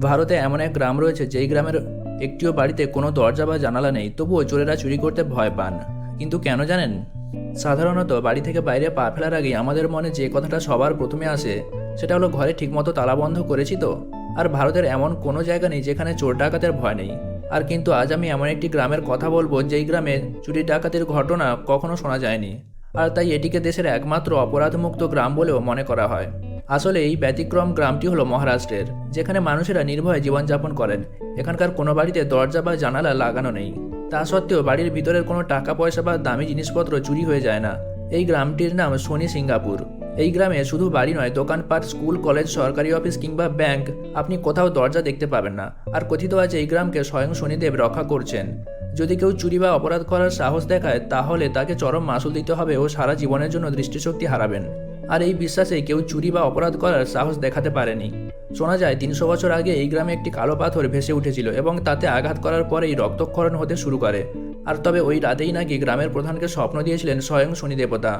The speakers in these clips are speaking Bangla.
ভারতে এমন এক গ্রাম রয়েছে, যেই গ্রামের একটিও বাড়িতে কোনো দরজা বা জানালা নেই, তবুও চোরেরা চুরি করতে ভয় পান। কিন্তু কেন জানেন? সাধারণত বাড়ি থেকে বাইরে পা ফেলার আগেই আমাদের মনে যে কথাটা সবার প্রথমে আসে, সেটা হলো ঘরে ঠিকমতো তালা বন্ধ করেছি তো? আর ভারতের এমন কোনো জায়গা নেই যেখানে চোর ডাকাতের ভয় নেই। আর কিন্তু আজ আমি এমন একটি গ্রামের কথা বলব, যেই গ্রামে চুরি ডাকাতির ঘটনা কখনো শোনা যায়নি। আর তাই এটিকে দেশের একমাত্র অপরাধমুক্ত গ্রাম বলেও মনে করা হয়। আসলে এই ব্যতিক্রম গ্রামটি হলো মহারাষ্ট্রের, যেখানে মানুষেরা নির্ভয়ে জীবনযাপন করেন। এখানকার কোনো বাড়িতে দরজা বা জানালা লাগানো নেই। তা সত্ত্বেও বাড়ির ভিতরের কোনো টাকা পয়সা বা দামি জিনিসপত্র চুরি হয়ে যায় না। এই গ্রামটির নাম শনি সিঙ্গাপুর। এই গ্রামে শুধু বাড়ি নয়, দোকানপাট, স্কুল, কলেজ, সরকারি অফিস কিংবা ব্যাংক আপনি কোথাও দরজা দেখতে পাবেন না। আর কথিত আছে, এই গ্রামকে স্বয়ং শনিদেব রক্ষা করছেন। যদি কেউ চুরি বা অপরাধ করার সাহস দেখায়, তাহলে তাকে চরম মাসুল দিতে হবে ও সারা জীবনের জন্য দৃষ্টিশক্তি হারাবেন। আর এই বিশ্বাসে কেউ চুরি বা অপরাধ করার সাহস দেখাতে পারেনি। শোনা যায়, তিনশো বছর আগে এই গ্রামে একটি কালো পাথর ভেসে উঠেছিল এবং তাতে আঘাত করার পরেই রক্তক্ষরণ হতে শুরু করে। আর তবে ওই রাতেই নাকি গ্রামের প্রধানকে স্বপ্ন দিয়েছিলেন স্বয়ং শনি দেবতা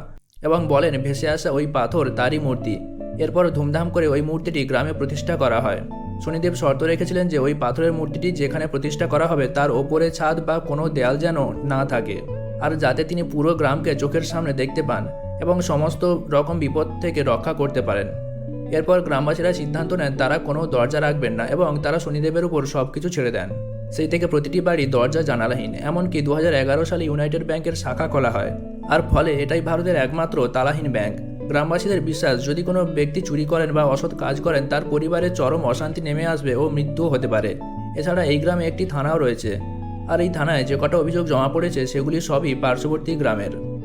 এবং বলেন, ভেসে আসা ওই পাথর তারই মূর্তি। এরপর ধুমধাম করে ওই মূর্তিটি গ্রামে প্রতিষ্ঠা করা হয়। শনিদেব শর্ত রেখেছিলেন যে ওই পাথরের মূর্তিটি যেখানে প্রতিষ্ঠা করা হবে তার ওপরে ছাদ বা কোনো দেয়াল যেন না থাকে। আর যাতে তিনি পুরো গ্রামকে চোখের সামনে দেখতে পান। এবং সমস্ত রকম বিপদ থেকে রক্ষা করতে পারেন। এরপর গ্রামবাসীরা সিদ্ধান্ত নেন, তারা কোনো দরজা রাখবেন না এবং তারা শনিদেবের উপর সব কিছু ছেড়ে দেন। সেই থেকে প্রতিটি বাড়ি দরজা জানালাহীন, এমনকি দু হাজার এগারো সালে ইউনাইটেড ব্যাংকের শাখা খোলা হয়। আর ফলে এটাই ভারতের একমাত্র তালাহীন ব্যাংক। গ্রামবাসীদের বিশ্বাস, যদি কোনো ব্যক্তি চুরি করেন বা অসৎ কাজ করেন, তার পরিবারে চরম অশান্তি নেমে আসবে ও মৃত্যুও হতে পারে। এছাড়া এই গ্রামে একটি থানাও রয়েছে। আর এই থানায় যে কটা অভিযোগ জমা পড়েছে, সেগুলি সবই পার্শ্ববর্তী গ্রামের।